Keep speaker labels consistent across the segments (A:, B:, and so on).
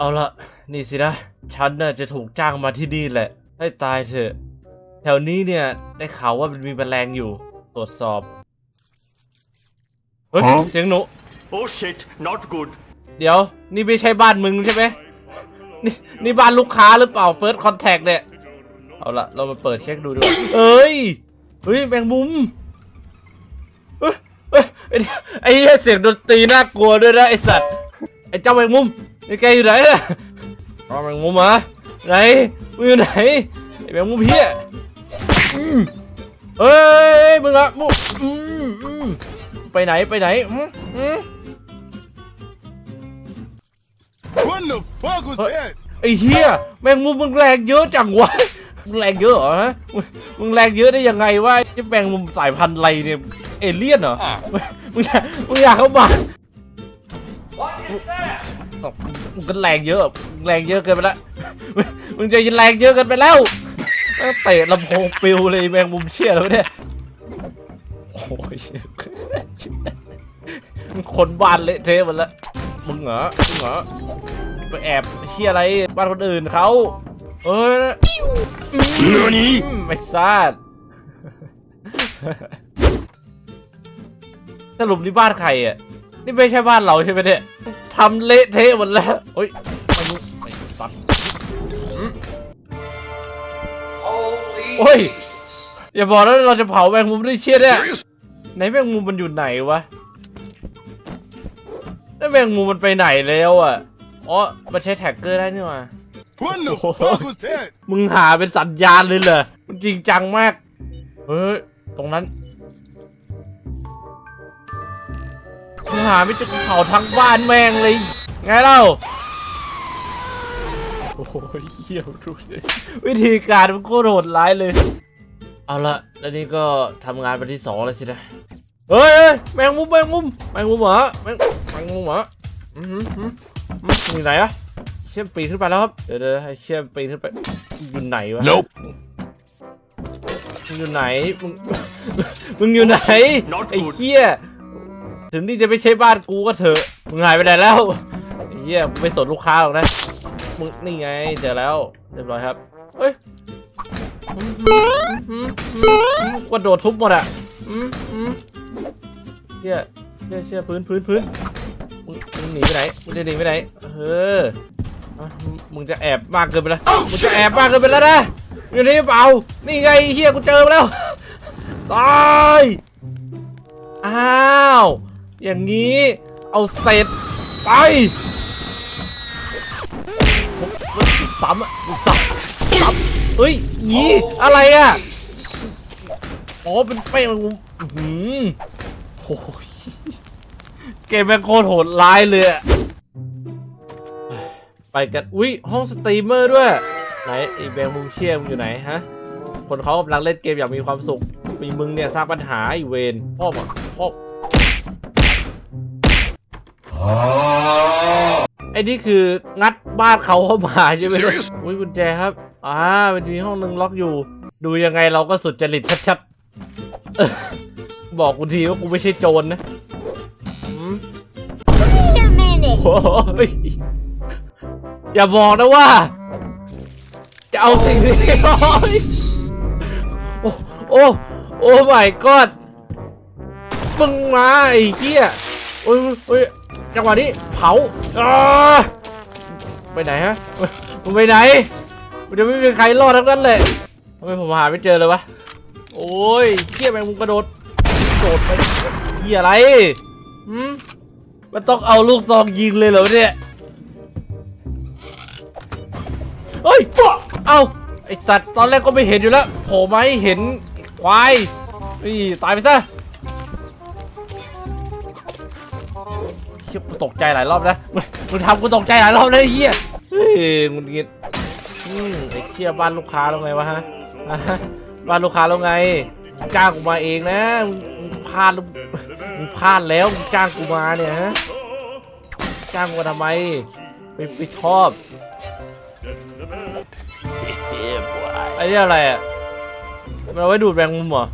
A: เอาละนี่สินะ ฉันน่ะจะถูกจ้างมาที่นี่แหละ ให้ตายเถอะ แถวนี้เนี่ยได้ข่าวว่ามันมีแมลงอยู่ ตรวจสอบ เฮ้ย
B: ฮะ
A: เสียงหนู
C: Oh shit, not good.
A: เดี๋ยว นี่ไม่ใช่บ้านมึงใช่ไหมนี่นี่บ้านลูกค้าหรือเปล่า First Contact เนี่ย เอาละเรามาเปิดเช็คดูดีกว่าเอ้ย เฮ้ยแมงมุมเฮ้ยเฮ้ยไอ้ไอ้เนี่ยเสียงดนตรีน่ากลัวด้วยนะไอ้สัตว์ ไอ้เจ้าแมงมุม ไอ้แกอยู่ไหนอะเอาแมงมุมมาไหนมึงอยู่ไหนไอ้แมงมุมเพี้ยอืมเฮ้ยมึงอะมุอืมอืมไปไหนไปไหนอืมอืม
B: What the fuck was
A: What?
B: that?
A: ไอ้เฮียแมงมุมมึงแรงเยอะจังวะมึงแรงเยอะเหรอฮะมึงมึงแรงเยอะได้ยังไงวะไอ้แมงมุมสายพันธุ์อะไรเนี่ยเอเลี่ยนเหรอมึงอยากมึงอยากเข้ามา มึงก็แรงเยอะมึงแรงเยอะเกินไปแล้วมึงมึงจะแรงเยอะเกินไปแล้วแม่งเตะลำโพงปิวเลยแมงมุมเชี่ยแล้วะเนี่ยโอ้ยเชี่ยมึงคนบ้านเละเทะหมดแล้วมึงเหรอมึงเหรอไปแอบเชี่ยอะไรบ้านคนอื่นเขาเอ้ยนี่ไม่ซาดสรุปนี่บ้านใครอะ นี่ไม่ใช่บ้านเราใช่ไหมเนี่ย ทำเละเทะหมดแล้วเฮ้ยไม่รู้ไอ้สัตว์
D: Holy
A: Oi.
D: Jesus.
A: อย่าบอกนะเราจะเผาแมงมุมด้วยเชี่ยเนี่ยไหนแมงมุมมันอยู่ไหนวะแล้วแมงมุมมันไปไหนแล้วอะอ๋อมันใช้แท็กเกอร์ได้นี่หว่า
B: What the
A: Oh.
B: fuck was that?
A: มึงหาเป็นสัญญาณเลยเหรอมันจริงจังมาก เฮ้ย ตรงนั้น หาไม่เจอเผาทั้งบ้านแม่งเลย ไงเล่า โอ้ยเหี้ยดูสิวิธีการมันโคตรโหดร้ายเลย เอาละแล้วนี่ก็ทำงานวันที่สองแล้วสินะ เฮ้ยเฮ้ยแมงมุมแมงมุมแมงมุมเหรอแมงแมงมุมเหรออืมอืมอืมอืมอยู่ไหนอะเชื่อมปีนขึ้นไปแล้วครับ เดี๋ยวเดี๋ยวให้เชื่อมปีนขึ้นไปอยู่ไหนวะ
B: Nope.
A: มึงอยู่ไหนมึง มึงอยู่ไหน
C: Not
A: ไอ้
C: good
A: เหี้ย ถึงนี่จะไม่ใช่บ้านกูก็เถอะ มึงหายไปไหนแล้วเหี้ยกูไม่สนลูกค้าหรอกนะ มึงนี่ไงเจอแล้ว เรียบร้อยครับ เฮ้ยกระโดดทุบหมดอะเชี่ยเชี่ยเชี่ยพื้นพื้นพื้นมึงหนีไปไหน มึงจะหนีไปไหน เอออะมึงจะแอบมากเกินไปแล้ว มึงจะแอบมากเกินไปแล้วนะ อยู่นี่หรือเปล่า นี่ไงเฮียกูเจอมาแล้ว ตาย อ้าว อย่างนี้ เอาเสร็จไปซ้ำอะซ้ำซ้ำเฮ้ยยีอะไรอะอ๋อเป็นแป้งมันอื้อหืมโอ้ยเกมแม่งโคตรโหดร้ายเลยไปกัน อุ๊ยห้องสตรีมเมอร์ด้วย ไหนไอ้แบงมุงเชี่ยมอยู่ไหนฮะ คนเขากำลังเล่นเกมอย่างมีความสุข มีมึงเนี่ยสร้างปัญหาอีเวนพ่อมาพ่อ ไอ้นี่คืองัดบ้านเขาเข้ามาใช่ไหมเนี่ย
B: Serious?
A: อุ้ยกุญแจครับ อ่ามันมีห้องหนึ่งล็อกอยู่ ดูยังไงเราก็สุดจริตชัดๆเออบอกกูทีว่ากูไม่ใช่โจรนะอืม
E: Wait a minute.
A: โอ้ยอย่าบอกนะว่า จะเอาสิ่งนี้โอ้ยโอ้โอ้โอ้ my god มึงมาไอ้เหี้ยโอ้ยโอ้ย จังหวะนี้เผาไปไหนฮะมึงไปไหนมันจะไม่มีใครรอดทั้งนั้นเลยทำไมผมหาไม่เจอเลยวะ โอ้ยเหี้ยแมงมุมกระโดดโดดไปเี้ยอะไรหืมมันต้องเอาลูกซองยิงเลยเหรอเนี่ยเฮ้ยเอาไอสัตว์ตอนแรกก็ไม่เห็นอยู่แล้วโผล่มาให้เห็นควายนี่ตายไปซะ เชี่ยกูตกใจหลายรอบนะมึงทำกูตกใจหลายรอบนะไอ้เหี้ยเฮ้ยมึงเงี้ยอืมไอ้เชี่ยบ้านลูกค้าแล้วไงวะฮะบ้านลูกค้าแล้วไงจ้างกูมาเองนะมึงพลาดมึงพลาดแล้วมึงจ้างกูมาเนี่ยฮะจ้างกูทำไมไปไปชอบไอ้นี่อะไรอะมันเอาไว้ดูดแมงมุมเหรอ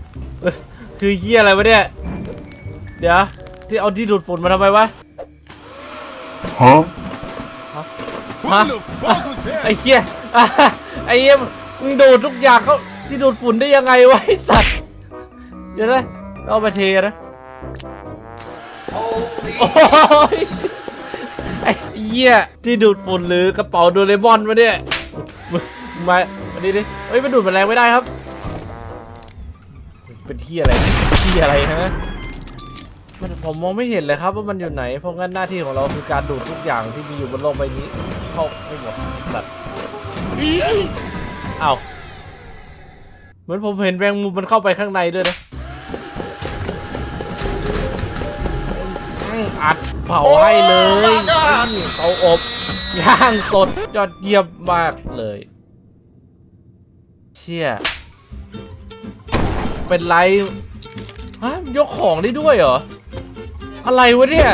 A: คือเฮียอะไรวะเนี่ย เดี๋ยวที่เอาที่ดูดฝุ่นมาทำไมวะ
B: Huh? What the fuck was
A: ไอ้เหี้ยอะไอ้เหี้ยมึงดูดทุกอย่างเขาที่ดูดฝุ่นได้ยังไงวะไอ้สัตว์เดี๋ยวนะเอามาเทนะโอ้ยไอ้เหี้ยที่ดูดฝุ่นหรือกระเป๋าโดเรมอนวะเนี่ยมึงมึงมาอันนี้ดิเฮ้ยมันดูดแมลงไม่ได้ครับ เป็นที่อะไรที่อะไรฮะ มันผมมองไม่เห็นเลยครับว่ามันอยู่ไหน เพราะงั้นหน้าที่ของเราคือการดูดทุกอย่างที่มีอยู่บนโลกใบนี้เข้าไม่หมดสัตว์อ้าวเหมือนผมเห็นแมงมุมมันเข้าไปข้างในด้วยนะอืมอัดเผาให้เลยนี่เตาอบย่างสดยอดเยี่ยมมากเลย เชี่ย เป็นไรฮะยกของได้ด้วยเหรอ อะไรวะเนี่ย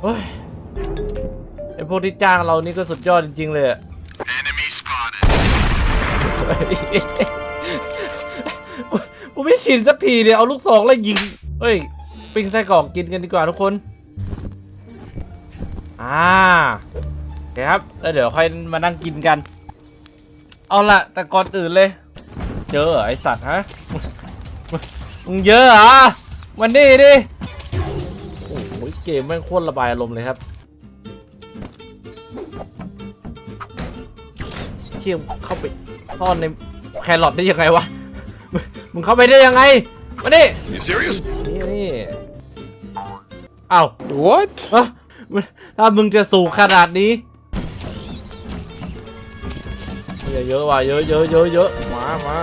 A: เฮ้ยไอพวกที่จ้างเรานี่ก็สุดยอดจริง ๆ เลยอะ
B: Enemy spotted.
A: กูไม่ชินสักทีเนี่ยเอาลูกซองแล้วยิง เฮ้ย ปิ้งไส้กรอกกินกันดีกว่าทุกคน อ่าโอเคครับแล้วเดี๋ยวค่อยมานั่งกินกัน เอาละแต่ก่อนอื่นเลย เจอเหรอไอสัตว์ฮะ มึงเยอะเหรอมันนี่ดิโอ้โห เกมแม่งโคตรระบายอารมณ์เลยครับเชี่ยมเข้าไปซ่อนในแครอทได้ยังไงวะ มึงมึงเข้าไปได้ยังไง มาดิ
B: You serious?
A: นี่นี่เอ้า
B: What?
A: เอ้ามันถ้ามึงจะสูงขนาดนี้เยอะเยอะว่ะเยอะเยอะเยอะเยอะมามา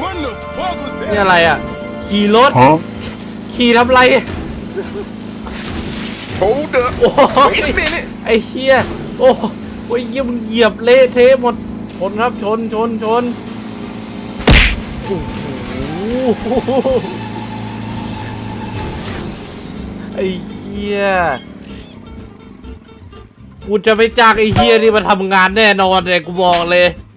B: What the fuck was
A: นี่
B: that?
A: อะไรอะขี่รถ ขี่ทำไร
B: Hold up.
A: โอ้ยไอ้เชี่ยโอ้โอ้ยเยี่ยมงเหยียบเละเทะหมด ชนครับชนชนชนโอ้โหไอ้เหี้ยกูจะไม่จ้างไอ้เฮียนี่มาทำงานแน่นอนเลยกูบอกเลย